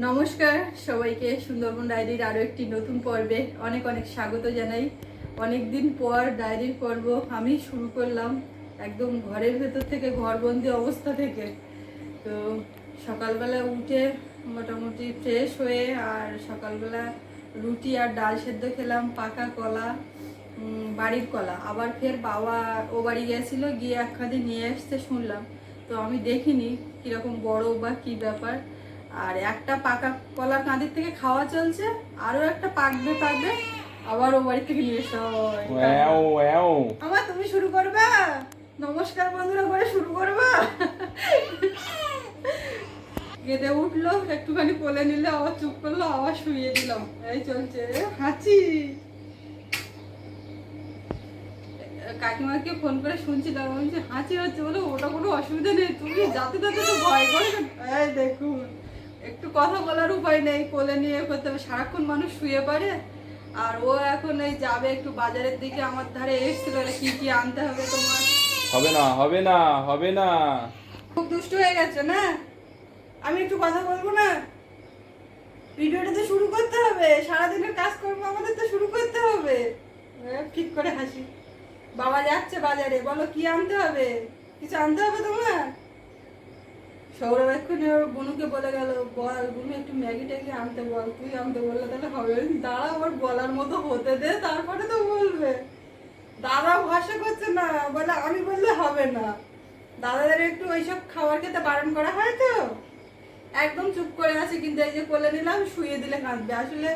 নমস্কার, সবাইকে সুন্দরবন ডায়েরির আরও একটি নতুন পর্বে অনেক অনেক স্বাগত জানাই। অনেক দিন পর ডায়েরির পর্ব আমি শুরু করলাম একদম ঘরের ভেতর থেকে ঘরবন্দি অবস্থা থেকে। তো সকালবেলা উঠে মোটামুটি ফ্রেশ হয়ে আর সকালবেলা রুটি আর ডাল সেদ্ধ খেলাম, পাকা কলা বাড়ির কলা। আবার ফের বাবা ও বাড়ি গেছিল, গিয়ে একখাদি নিয়ে আসতে শুনলাম। তো আমি দেখিনি কীরকম বড় বা কি ব্যাপার। আর একটা পাকা কলা কাঁদির থেকে খাওয়া চলছে আরও একটা পাকবে পাকবে আবার ও বাড়ি থেকে নিয়ে এসে আমার তুমি শুরু করবা? নমস্কার বন্ধুরা করে শুরু করবা? কেঁদে উঠল একটুখানি কোলে নিলে আবার চুপ করল আবার শুয়ে দিলাম। এই চলছে হাঁচি। কাকিমাকে ফোন করে শুনছিলাম আমি যে হাঁচি হচ্ছে বলে ওটা কোনো অসুবিধা নেই। তুমি যাতে তাতে তো ভয় করে দেখুন। একটু কথা বলার উপায় নেই কোলে নিয়ে করতে হবে সারাক্ষণ মানুষ শুয়ে পারে আর ও এখন এই যাবে একটু বাজারের দিকে আমার ধারে এসছিল বলে কি কি আনতে হবে তোমার। হবে না হবে না হবে না। খুব দুষ্ট হয়ে গেছে না? আমি একটু কথা বলব না? ভিডিওটা তো শুরু করতে হবে সারাদিনের কাজ করব আমাদের তো শুরু করতে হবে। ঠিক করে হাসি। বাবা যাচ্ছে বাজারে বলো কি আনতে হবে? কিছু আনতে হবে তোমার? সৌরভ এক্ষুনি ওর বুনুকে বলে গেল, বল বুনু একটু ম্যাগি ট্যাগি আনতে বল, তুই আনতে বললে তাহলে হবে। দাঁড়া, ওর বলার মতো হতে দে, তারপরে তো বলবে। দাদা ভরসা করছে না, বলে, আমি বললে হবে না। দাদাদের একটু ওইসব খাবার খেতে বারণ করা হয় তো। একদম চুপ করে আছে, কিন্তু এই যে কোলে নিলাম, শুয়ে দিলে কাঁদবে। আসলে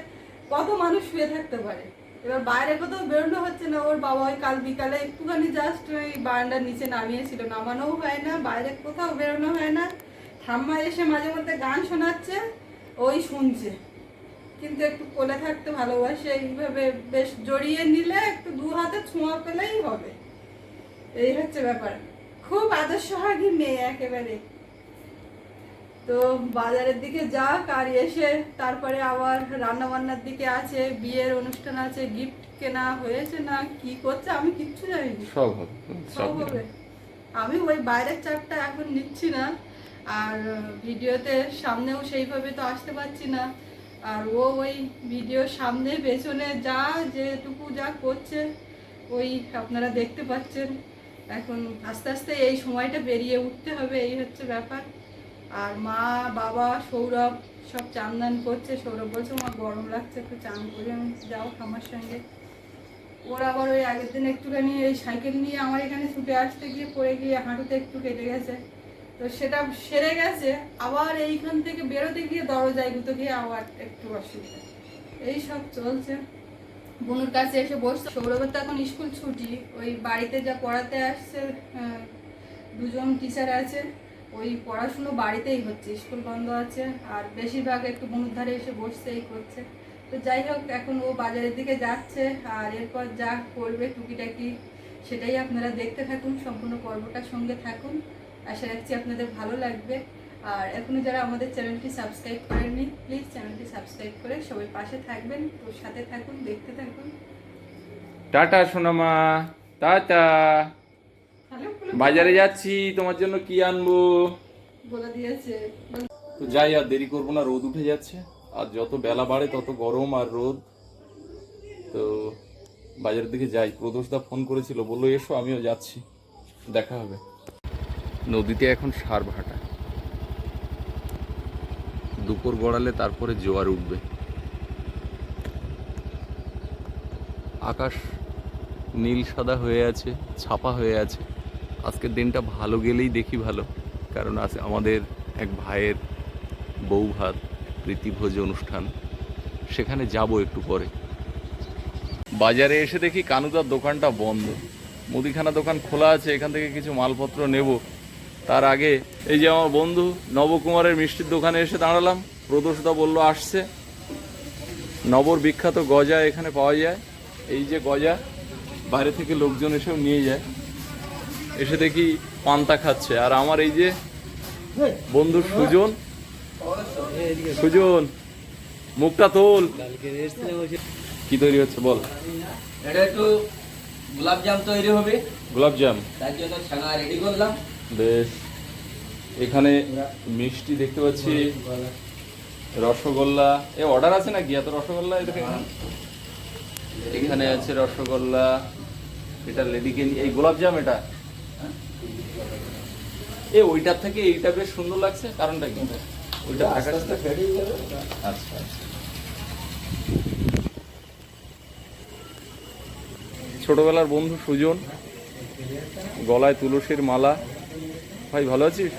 কত মানুষ শুয়ে থাকতে পারে। এবার বাইরে কোথাও বেরোনো হচ্ছে না। ওর বাবা ওই কাল বিকালে একটুখানি জাস্ট ওই বারান্দার নিচে নামিয়েছিল। নামানোও হয় না, বাইরে কোথাও বেরোনো হয় না। ঠাম্মা এসে মাঝে মধ্যে গান শোনাচ্ছে ওই শুনছে। কিন্তু একটু কোলে থাকতে ভালোবাসে এইভাবে বেশ জড়িয়ে নিলে একটু দু হাতে ছোঁয়া পেলেই হবে। এই হচ্ছে ব্যাপার। খুব আদর্শহাগী মেয়ে একেবারে। তো বাজারের দিকে যাক আর এসে তারপরে আবার রান্না বান্নার দিকে আছে বিয়ের অনুষ্ঠান আছে গিফট কেনা হয়েছে না কি করছে আমি কিচ্ছু জানি সব হবে সব হবে। আমি ওই বাইরের চাপটা এখন নিচ্ছি না। আর ভিডিওতে সামনেও সেইভাবে তো আসতে পারছি না। আর ও ওই ভিডিওর সামনে, পেছনে যা যেটুকু যা করছে, ওই আপনারা দেখতে পাচ্ছেন। এখন আস্তে আস্তে এই সময়টা বেরিয়ে উঠতে হবে, এই হচ্ছে ব্যাপার। আর মা, বাবা, সৌরভ সব চান দান করছে। সৌরভ বলছে, মা, গরম লাগছে, একটু চান করি আমি যাও আমার সঙ্গে। ওর আবার ওই আগের দিন একটুখানি এই সাইকেল নিয়ে আমার এখানে ছুটে আসতে গিয়ে পড়ে গিয়ে হাঁটুতে একটু কেটে গেছে। তো সেটা সেরে গেছে। আবার এইখান থেকে বেরোতে গিয়ে দরজায় গুঁতো গিয়ে আবার একটু অসুবিধা। এই সব চলছে। বনুর কাছে এসে বসছে। সৌরভের তো এখন স্কুল ছুটি। ওই বাড়িতে যা পড়াতে আসছে দুজন টিচার আছে। ওই পড়াশুনো বাড়িতেই হচ্ছে, স্কুল বন্ধ আছে। আর বেশিরভাগ একটু বনুর ধারে এসে বসছে এই করছে। তো যাই হোক, এখন ও বাজারের দিকে যাচ্ছে। আর এরপর যা করবে টুকিটাকি, সেটাই আপনারা দেখতে থাকুন। সম্পূর্ণ পর্বটার সঙ্গে থাকুন। আশা রাখছি আপনাদের ভালো লাগবে। আর এখনও যারা আমাদের চ্যানেলটি সাবস্ক্রাইব করেননি প্লিজ চ্যানেলটি সাবস্ক্রাইব করে সবাই পাশে থাকবেন তো সাথে থাকুন দেখতে থাকুন। টাটা সোনামা টাটা। বাজারে যাচ্ছি তোমার জন্য কি আনব? বলে দিয়েছে। তো যাই আর দেরি করব না রোদ উঠে যাচ্ছে। আর যত বেলা বাড়ে তত গরম আর রোদ। তো বাজারের দিকে যাই। প্রদোষদা ফোন করেছিল বলল এসো আমিও যাচ্ছি। দেখা হবে। নদীতে এখন সার ভাটা। দুপুর গড়ালে তারপরে জোয়ার উঠবে। আকাশ নীল সাদা হয়ে আছে, ছাপা হয়ে আছে। আজকের দিনটা ভালো গেলেই দেখি ভালো, কারণ আছে আমাদের এক ভাইয়ের বউ ভাত প্রীতিভোজ অনুষ্ঠান। সেখানে যাব একটু পরে। বাজারে এসে দেখি কানুদার দোকানটা বন্ধ। মুদিখানা দোকান খোলা আছে, এখান থেকে কিছু মালপত্র নেব। তার আগে এই যে আমার বন্ধু নবকুমারের মিষ্টির দোকানে এসে দাঁড়ালাম। প্রদোষদা বলল আসছে। নবর বিখ্যাত গজা এখানে পাওয়া যায়। এই যে গজা বাইরে থেকে লোকজন এসেও নিয়ে যায়। এসে দেখি পান্তা খাচ্ছে। আর আমার এই যে বন্ধু সুজন সুজন মুখটা তোল। কি তৈরি হচ্ছে বল? এটা একটু গোলাপ জাম তৈরি হবে। গোলাপ জাম তার জন্য ছানা রেডি করলাম। বেশ। এখানে মিষ্টি দেখতে পাচ্ছি। রসগোল্লা। এ অর্ডার আছে নাকি? এত রসগোল্লা এখানে আছে রসগোল্লা এটা লেডিকে এই গোলাপজাম এটা? এ ওইটার থেকে এইটা বেশ সুন্দর লাগছে কারণটা কি? ওইটা আকাশ আচ্ছা আচ্ছা। ছোটবেলার বন্ধু সুজন গলায় তুলসীর মালা। ভাই ভালো আছিস?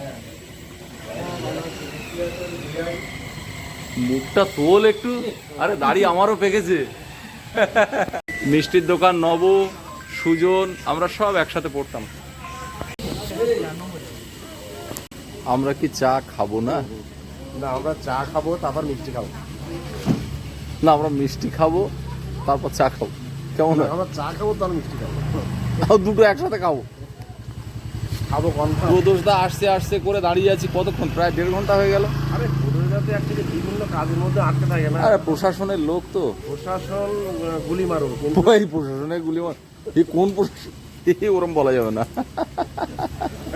মুখটা তোল একটু। আরে দাড়ি আমারও পেকেছে। মিষ্টির দোকান নব সুজন আমরা সব একসাথে পড়তাম। আমরা কি চা খাব না? না আমরা চা খাব তারপর মিষ্টি খাব। না আমরা মিষ্টি খাব তারপর চা খাব। কেমন হয়? আমরা চা খাব তার মিষ্টি খাব। দুটো একসাথে খাব। খাব কনফার্ম প্রদোষদা আসতে আসতে করে দাঁড়িয়ে আছি কতক্ষণ? প্রায় দেড় ঘণ্টা হয়ে গেল। আরে পুরুলিয়াতে অ্যাকচুয়ালি বিভিন্ন কাজের মধ্যে আটকে থাকে না আরে প্রশাসনের লোক তো। প্রশাসন গুলি মারো কিন্তু ওই প্রশাসনের গুলি মার- এই কোন প্রশাসন? এই ওরম বলা যাবে না।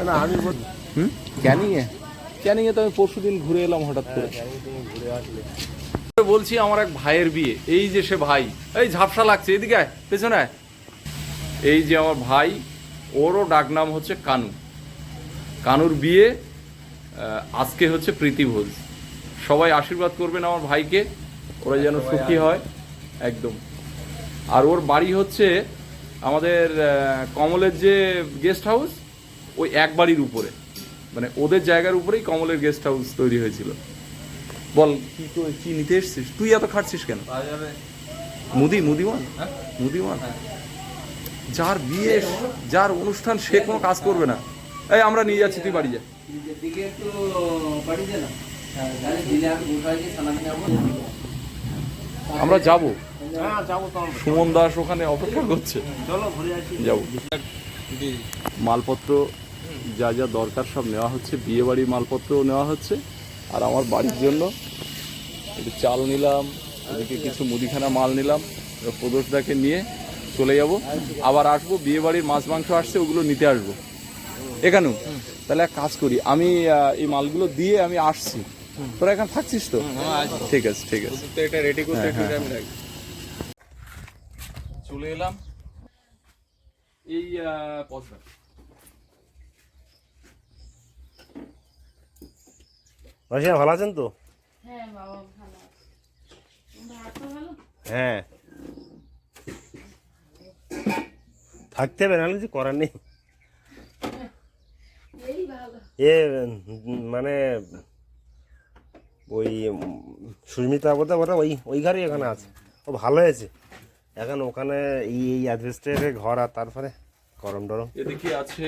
না আমি বল- হুম? ক্যানিং এ? তো আমি পরশু দিন ঘুরে এলাম হঠাৎ করে। আসলে। বলছি আমার এক ভাইয়ের বিয়ে। এই যে সে ভাই এই ঝাপসা লাগছে এদিকে আয় পেছনে আয়। এই যে আমার ভাই ওরও ডাকনাম হচ্ছে কানু। কানুর বিয়ে আজকে হচ্ছে প্রীতিভোজ সবাই আশীর্বাদ করবেন আমার ভাইকে ওরা যেন সুখী হয়। একদম। আর ওর বাড়ি হচ্ছে আমাদের কমলের যে গেস্ট হাউস ওই এক বাড়ির উপরে। মানে ওদের জায়গার উপরেই কমলের গেস্ট হাউস তৈরি হয়েছিল। বল কি তো কি নিতে এসছিস? তুই এত খাটছিস কেন? মুদি মুদিমান হ্যাঁ? মুদিমান যার বিয়ে যার অনুষ্ঠান সে কোনো কাজ করবে না। এই আমরা নিয়ে যাচ্ছি তুই বাড়ি যা। দিকে একটু বাড়ি যাব আমরা যাব। হ্যাঁ যাব সুমন দাস ওখানে অপেক্ষা করছে। চলো ঘুরে যাব। মালপত্র যা যা দরকার সব নেওয়া হচ্ছে। বিয়ে বাড়ির মালপত্রও নেওয়া হচ্ছে। আর আমার বাড়ির জন্য একটু চাল নিলাম এদিকে কিছু মুদিখানা মাল নিলাম। এবার প্রদোষদাকে নিয়ে চলে যাব। আবার আসব বিয়ে বাড়ির মাছ মাংস আসছে ওগুলো নিতে আসব। এখানে তাহলে এক কাজ করি আমি এই মালগুলো দিয়ে আমি আসছি। তোরা এখানে থাকছিস তো? ঠিক আছে ঠিক আছে। এটা রেডি করতে একটু time চলে এলাম। এই পথটা মাসিমা ভালো আছেন তো? হ্যাঁ বাবা ভালো আছে। তোমরা হাঁটো ভালো? হ্যাঁ। থাকতে হবে নাহলে কিছু করার নেই। এ মানে ওই সুস্মিতা বলতে ওটা ওই ওই ঘরেই এখানে আছে। ও ভালো হয়েছে। এখন ওখানে এই এই অ্যাডভেস্টারের ঘর আর তারপরে গরম টরম। এদিকে আছে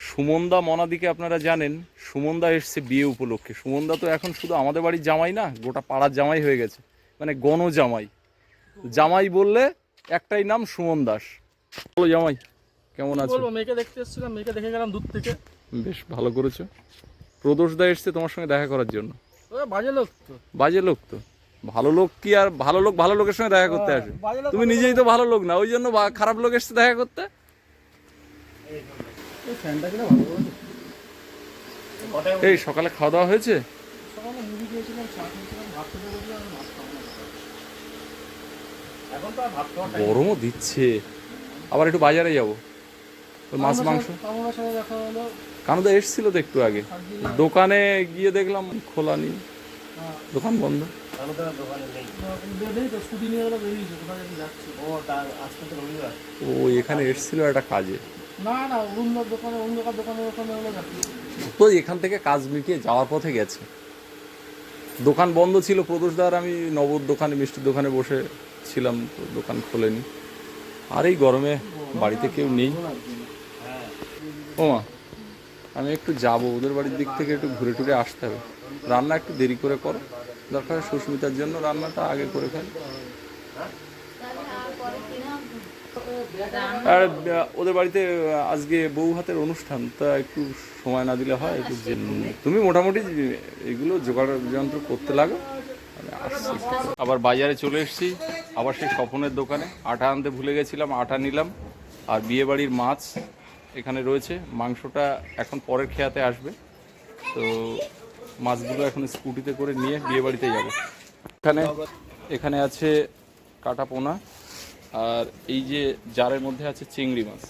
সুমনদা মনাদিকে আপনারা জানেন। সুমনদা এসছে বিয়ে উপলক্ষে। সুমনদা তো এখন শুধু আমাদের বাড়ির জামাই না গোটা পাড়ার জামাই হয়ে গেছে। মানে গণ জামাই। জামাই বললে একটাই নাম সুমন দাস বলো জামাই কেমন আছো? বলব মেয়েকে দেখতে এসেছিলাম মেয়েকে দেখে গেলাম দূর থেকে। বেশ ভালো করেছ। প্রদোষ প্রদোষদা এসছে তোমার সঙ্গে দেখা করার জন্য। বাজে লোক তো। বাজে লোক তো। ভালো লোক কি আর ভালো লোক ভালো লোকের সঙ্গে দেখা করতে আসে? তুমি নিজেই তো ভালো লোক না ওই জন্য খারাপ লোক এসছে দেখা করতে? এই ফ্যানটা কিনা ভালো করে এই সকালে খাওয়া দাওয়া হয়েছে? সকালে মুভি খেয়েছিলাম চা খেয়েছিলাম ভাত খেতে বসে আর ভাত খাব না। এখন তো আর ভাত খাওয়া গরমও দিচ্ছে। আবার একটু বাজারে যাব। মাছ মাংস? কানুদা এসছিল তো একটু আগে। দোকানে গিয়ে দেখলাম খোলা নেই। দোকান বন্ধ। ও ও এখানে এসছিল একটা কাজে। তো এখান থেকে কাজ মিটিয়ে যাওয়ার পথে গেছে। দোকান বন্ধ ছিল প্রদোষদার আমি নবর দোকানে মিষ্টির দোকানে বসে ছিলাম তো দোকান খোলেনি। আর এই গরমে বাড়িতে কেউ নেই। ওমা আমি একটু যাব, ওদের বাড়ির দিক থেকে একটু ঘুরে টুরে আসতে হবে। রান্না একটু দেরি করে করো, দরকার সুস্মিতার জন্য রান্নাটা আগে করে ফেল। আর, ওদের বাড়িতে, আজকে বউ হাতের অনুষ্ঠান, তা একটু সময় না দিলে হয়, একটু তুমি মোটামুটি এগুলো জোগাড় যন্ত্র করতে লাগো আবার বাজারে চলে এসেছি, আবার সেই স্বপনের দোকানে। আটা আনতে ভুলে গেছিলাম, আটা নিলাম, আর বিয়ে বাড়ির মাছ এখানে রয়েছে। মাংসটা এখন পরের খেয়াতে আসবে। তো মাছগুলো এখন স্কুটিতে করে নিয়ে বিয়ে বাড়িতে যাব। এখানে এখানে আছে কাটা পোনা আর এই যে জারের মধ্যে আছে চিংড়ি মাছ।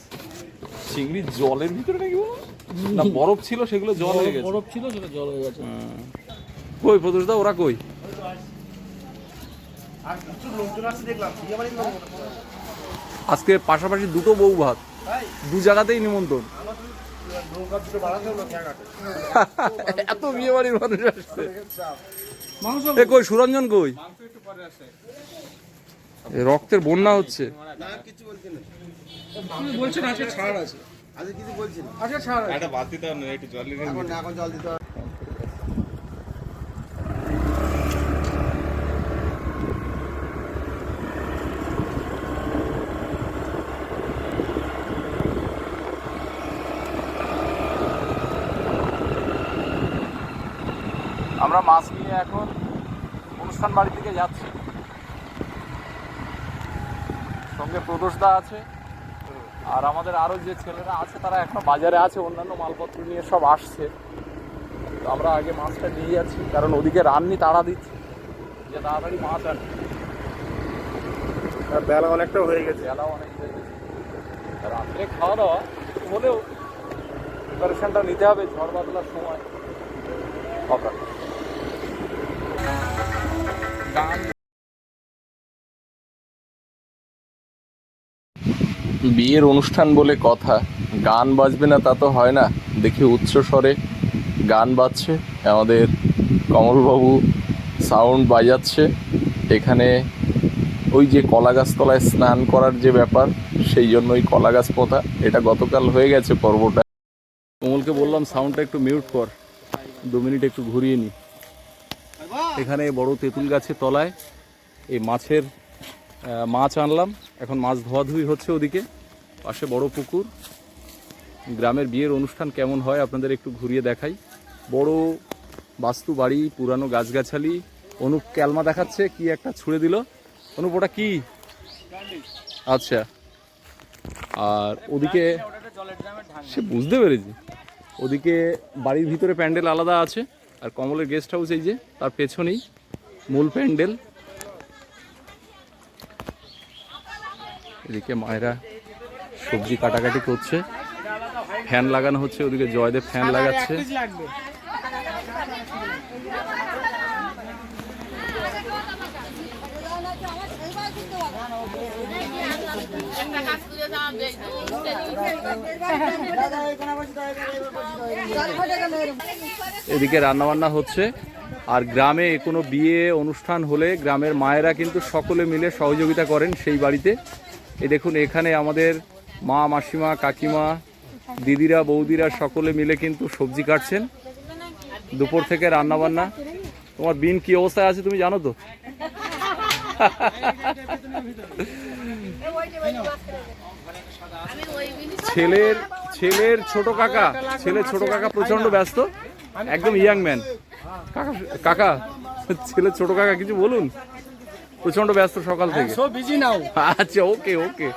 চিংড়ি জলের ভিতরে নাকি না বরফ ছিল সেগুলো জল হয়ে গেছে। বরফ ছিল সেটা জল হয়ে গেছে। হুম। কই প্রদোষদা ওরা কই? আজকে পাশাপাশি দুটো বউ ভাত। দু জায়গাতেই নিমন্ত্রণ। এত বিয়ে বাড়ির মানুষ আসছে। এ কই সুরঞ্জন কই? রক্তের বন্যা হচ্ছে। বলছেন আজকে ছাড় আছে। আজকে কিছু বলছি আজকে ছাড় আছে। এখন এখন জল দিতে হবে আমরা মাছ নিয়ে এখন অনুষ্ঠান বাড়ির দিকে যাচ্ছি। সঙ্গে প্রদোষদা আছে। আর আমাদের আরও যে ছেলেরা আছে তারা এখনও বাজারে আছে অন্যান্য মালপত্র নিয়ে সব আসছে। তো আমরা আগে মাছটা নিয়ে যাচ্ছি কারণ ওদিকে রান্নি তাড়া দিচ্ছে। যে তাড়াতাড়ি মাছ আনে আর বেলা অনেকটা হয়ে গেছে। বেলা অনেক হয়ে গেছে। রাত্রে খাওয়া দাওয়া হলেও প্রিপারেশনটা নিতে হবে ঝড় বাদলার সময়। বিয়ের অনুষ্ঠান বলে কথা। গান বাজবে না, তা তো হয় না। দেখি উচ্চ স্বরে গান বাজছে। আমাদের কমলবাবু সাউন্ড বাজাচ্ছে। এখানে ওই যে কলা গাছ তলায় স্নান করার যে ব্যাপার, সেই জন্যই কলা গাছ পোতা। এটা গতকাল হয়ে গেছে পর্বটা। কমলকে বললাম সাউন্ডটা একটু মিউট কর। দু মিনিট একটু ঘুরিয়ে নি। এখানে বড় তেঁতুল গাছের তলায় এই মাছের মাছ আনলাম। এখন মাছ ধোয়াধুয়ি হচ্ছে ওদিকে। পাশে বড় পুকুর। গ্রামের বিয়ের অনুষ্ঠান কেমন হয় আপনাদের একটু ঘুরিয়ে দেখাই। বড় বাস্তু বাড়ি, পুরানো গাছগাছালি। অনুপ ক্যালমা দেখাচ্ছে কি একটা ছুঁড়ে দিল। অনুপ, ওটা কি? আচ্ছা। আর ওদিকে সে বুঝতে পেরেছি। ওদিকে বাড়ির ভিতরে প্যান্ডেল আলাদা আছে। আর কমলের গেস্ট হাউস এই যে তার পেছনেই মূল প্যান্ডেল। এদিকে মায়েরা সবজি কাটাকাটি করছে। ফ্যান লাগানো হচ্ছে ওদিকে জয়দেব ফ্যান লাগাচ্ছে। এদিকে রান্নাবান্না হচ্ছে। আর গ্রামে কোনো বিয়ে অনুষ্ঠান হলে গ্রামের মায়েরা কিন্তু সকলে মিলে সহযোগিতা করেন সেই বাড়িতে। এ দেখুন, এখানে আমাদের মা, মাসিমা, কাকিমা, দিদিরা, বৌদিরা সকলে মিলে কিন্তু সবজি কাটছেন। দুপুর থেকে রান্নাবান্না। তোমার বিন কি অবস্থায় আছে তুমি জানো তো? ছেলের ছেলের ছোট কাকা ছেলের ছোট কাকা প্রচণ্ড ব্যস্ত একদম ইয়াং ম্যান কাকা কাকা ছেলের ছোট কাকা কিছু বলুন? প্রচণ্ড ব্যস্ত সকাল থেকে। বিজি নাও আচ্ছা ওকে ওকে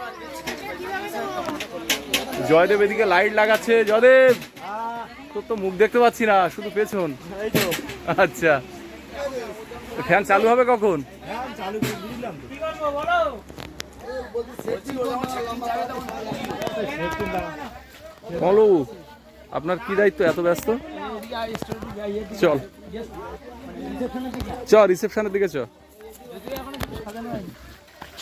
জয়দেব এদিকে লাইট লাগাচ্ছে। জয়দেব তোর তো মুখ দেখতে পাচ্ছি না শুধু পেছন। আচ্ছা। ফ্যান চালু হবে কখন? চালু বলো আপনার কি দায়িত্ব? এত ব্যস্ত? চল। চ রিসেপশনের দিকে চ।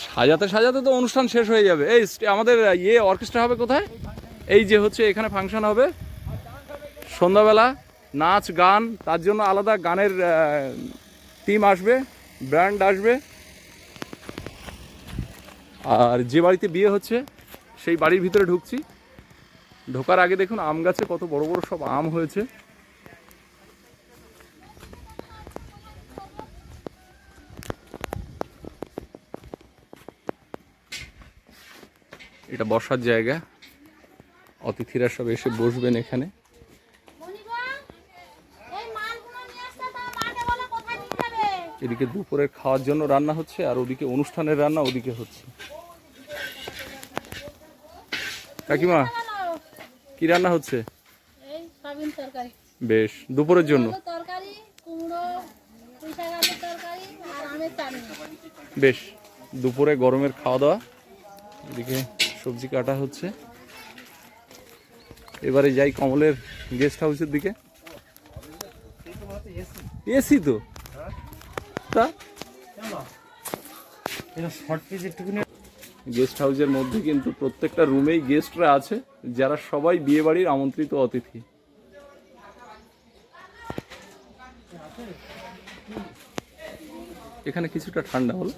সাজাতে সাজাতে তো অনুষ্ঠান শেষ হয়ে যাবে। এই আমাদের ইয়ে অর্কেস্ট্রা হবে কোথায়? এই যে হচ্ছে এখানে ফাংশন হবে। সন্ধ্যাবেলা নাচ, গান, তার জন্য আলাদা গানের টিম আসবে ব্র্যান্ড আসবে। আর যে বাড়িতে বিয়ে হচ্ছে, সেই বাড়ির ভিতরে ঢুকছি। ঢোকার আগে দেখুন, আম গাছে কত বড় বড় সব আম হয়েছে। এটা বসার জায়গা। অতিথিরা সব এসে বসবেন এখানে। এদিকে দুপুরের খাওয়ার জন্য রান্না হচ্ছে আর ওদিকে অনুষ্ঠানের রান্না ওদিকে হচ্ছে। কাকিমা কি রান্না হচ্ছে? বেশ দুপুরের জন্য? বেশ দুপুরে গরমের খাওয়া দাওয়া। এদিকে সবজি কাটা হচ্ছে। এবারে যাই কমলের গেস্ট হাউসের দিকে। এসি তো? তা গেস্ট হাউসের মধ্যে কিন্তু প্রত্যেকটা রুমেই গেস্টরা আছে যারা সবাই বিয়ে বাড়ির আমন্ত্রিত অতিথি। এখানে কিছুটা ঠান্ডা হলো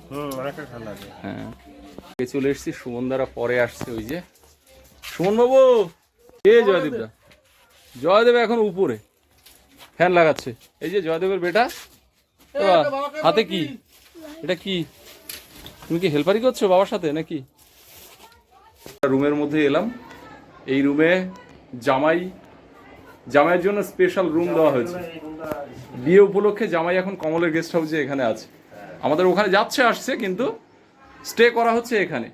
ঠান্ডা হ্যাঁ। চলে এসেছি সুমন দ্বারা পরে আসছে ওই যে। সুমন বাবু এ জয়দেবদা? জয়দেব এখন উপরে। ফ্যান লাগাচ্ছে। এই যে জয়দেবের বেটা। হাতে কি? এটা কি? তুমি কি হেল্পারি করছ বাবার সাথে নাকি? রুমের মধ্যে এলাম। এই রুমে জামাই জামাইয়ের জন্য স্পেশাল রুম দেওয়া হয়েছে। বিয়ে উপলক্ষে জামাই এখন কমলের গেস্ট হাউসে এখানে আছে। আমাদের ওখানে যাচ্ছে আসছে কিন্তু স্টে করা হচ্ছে এখানে।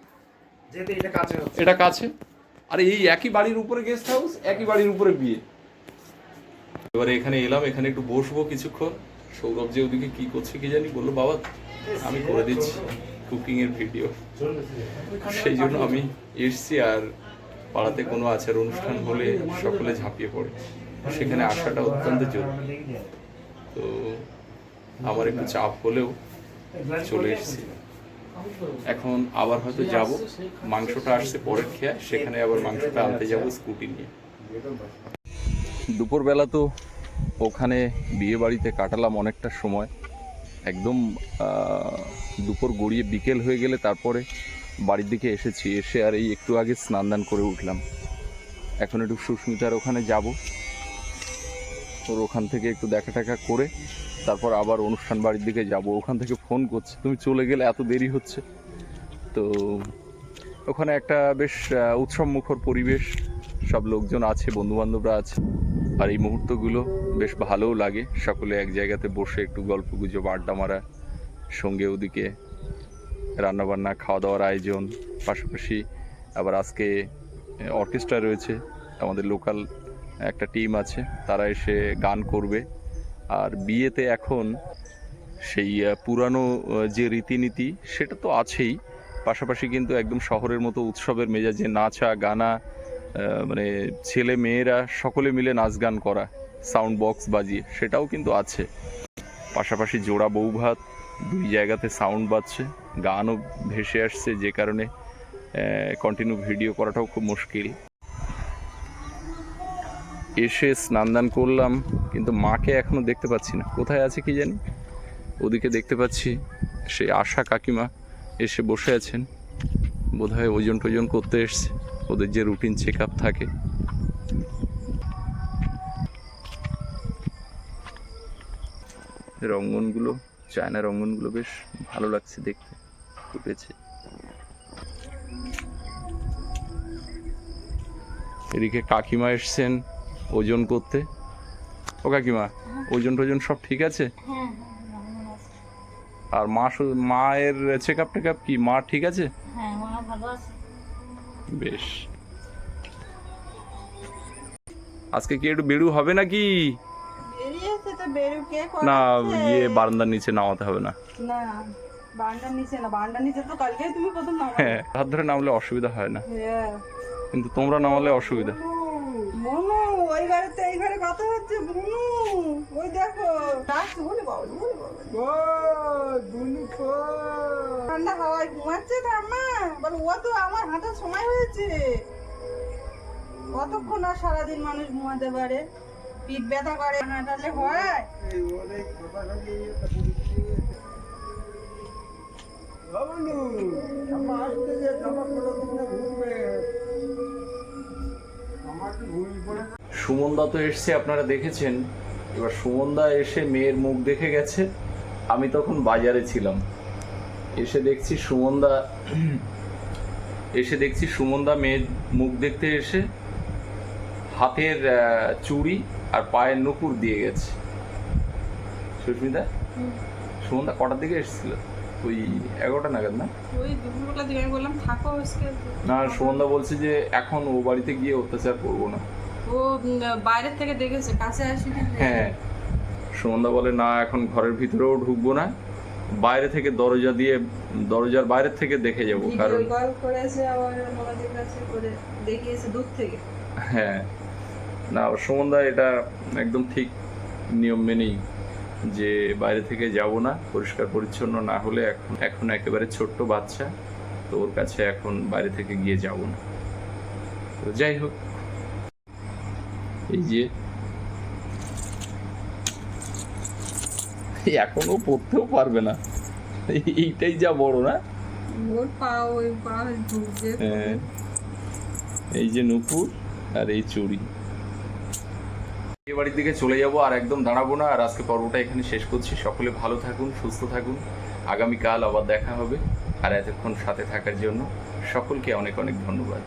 এটা কাছে হচ্ছে। এটা কাছে। আর এই একই বাড়ির উপরে গেস্ট হাউস একই বাড়ির উপরে বিয়ে। এবারে এখানে এলাম এখানে একটু বসবো কিছুক্ষণ। সৌরভ যে ওদিকে কি করছে কি জানি বলল, বাবা, আমি করে দিচ্ছি কুকিং এর ভিডিও। সেই জন্য আমি এসছি আর পাড়াতে কোনো আচার অনুষ্ঠান হলে সকলে ঝাঁপিয়ে পড়ে। সেখানে আসাটা অত্যন্ত জরুরি। তো আমার একটু চাপ হলেও চলে এসেছি। এখন আবার হয়তো যাব। মাংসটা আসছে পরের খেয়া, সেখানে আবার মাংসটা আনতে যাব স্কুটি নিয়ে। দুপুরবেলা তো ওখানে বিয়ে বাড়িতে কাটালাম অনেকটা সময়। একদম দুপুর গড়িয়ে বিকেল হয়ে গেলে তারপরে বাড়ির দিকে এসেছি। এসে আর এই একটু আগে স্নান দান করে উঠলাম। এখন একটু সুস্মিতার ওখানে যাব। ওর ওখান থেকে একটু দেখা টাকা করে তারপর আবার অনুষ্ঠান বাড়ির দিকে যাব। ওখান থেকে ফোন করছে, তুমি চলে গেলে এত দেরি হচ্ছে? তো ওখানে একটা বেশ উৎসব মুখর পরিবেশ। সব লোকজন আছে বন্ধু বান্ধবরা আছে। আর এই মুহূর্তগুলো বেশ ভালোও লাগে। সকলে এক জায়গাতে বসে একটু গল্প গুজব, আড্ডা মারা, সঙ্গে ওদিকে রান্নাবান্না খাওয়া দাওয়ার আয়োজন, পাশাপাশি আবার আজকে অর্কেস্ট্রা রয়েছে, আমাদের লোকাল একটা টিম আছে, তারা এসে গান করবে। আর বিয়েতে এখন সেই পুরানো যে রীতিনীতি, সেটা তো আছেই। পাশাপাশি কিন্তু একদম শহরের মতো উৎসবের মেজাজে নাচা, গানা মানে ছেলে মেয়েরা সকলে মিলে নাচ গান করা সাউন্ড বক্স বাজিয়ে, সেটাও কিন্তু আছে। পাশাপাশি জোড়া বৌভাত, দুই জায়গাতে সাউন্ড বাজছে, গানও ভেসে আসছে যে কারণে কন্টিনিউ ভিডিও করাটাও খুব মুশকিল। এসে স্নান দান করলাম, কিন্তু মাকে এখনও দেখতে পাচ্ছি না। কোথায় আছে কি জানি? ওদিকে দেখতে পাচ্ছি সেই আশা কাকিমা এসে বসে আছেন। বোধহয় ওজন টোজন করতে এসছে। ওদের যে রুটিন চেক আপ থাকে। রঙ্গনগুলো চায়না রঙ্গনগুলো বেশ ভালো লাগছে দেখতে ফুটেছে। এদিকে কাকিমা এসছেন ওজন করতে। ও কাকিমা ওজন টোজন সব ঠিক আছে? হ্যাঁ। আর মা মায়ের চেক আপ টেক আপ কি? মা ঠিক আছে? হ্যাঁ মা ভালো আছে। বেশ। আজকে কি একটু বেরু হবে নাকি? না ইয়ে বারান্দার নিচে নামাতে হবে না। হ্যাঁ হাত ধরে নামলে অসুবিধা হয় না। হ্যাঁ। কিন্তু তোমরা নামালে অসুবিধা। ঘরে তো এই ঘরে কথা হচ্ছে বুনু। ওই দেখো। ডাকছে বলে বাবা বলে বাবা। ঠান্ডা হাওয়ায় ঘুমাচ্ছে ঠাম্মা বলে ও তো আমার হাঁটার সময় হয়েছে। কতক্ষণ আর সারাদিন মানুষ ঘুমাতে পারে? পিঠ ব্যথা করে হাঁটালে হয়। সুমনদা তো এসছে আপনারা দেখেছেন। এবার সুমনদা এসে মেয়ের মুখ দেখে গেছে। আমি তখন বাজারে ছিলাম। এসে দেখছি সুমনদা এসে দেখছি সুমনদা মেয়ের মুখ দেখতে এসে হাতের চুড়ি আর পায়ের নুপুর দিয়ে গেছে। সুস্মিতা সুমনদা কটার দিকে এসেছিল? ওই এগারোটা নাগাদ না? না সুমনদা বলছে যে এখন ও বাড়িতে গিয়ে অত্যাচার করব না। ও বাইরের থেকে দেখেছে কাছে আসিনি হ্যাঁ। সুমনদা বলে না এখন ঘরের ভিতরেও ঢুকবো না। বাইরে থেকে দরজা দিয়ে দরজার বাইরে থেকে দেখে যাব কারণ কল করেছে আবার আমাদের কাছে করে দেখিয়েছে দূর থেকে। হ্যাঁ। না সুমনদা এটা একদম ঠিক নিয়ম মেনেই যে বাইরে থেকে যাব না পরিষ্কার পরিচ্ছন্ন না হলে এখন এখন একেবারে ছোট্ট বাচ্চা। তো ওর কাছে এখন বাইরে থেকে গিয়ে যাব না। তো যাই হোক এই যে এখনও পড়তেও পারবে না। এইটাই যা বড় না? হ্যাঁ। এই যে নুপুর আর এই চুড়ি। বিয়ে বাড়ির দিকে চলে যাব আর একদম দাঁড়াবো না। আর আজকে পর্বটা এখানে শেষ করছি। সকলে ভালো থাকুন সুস্থ থাকুন। আগামীকাল আবার দেখা হবে। আর এতক্ষণ সাথে থাকার জন্য সকলকে অনেক অনেক ধন্যবাদ।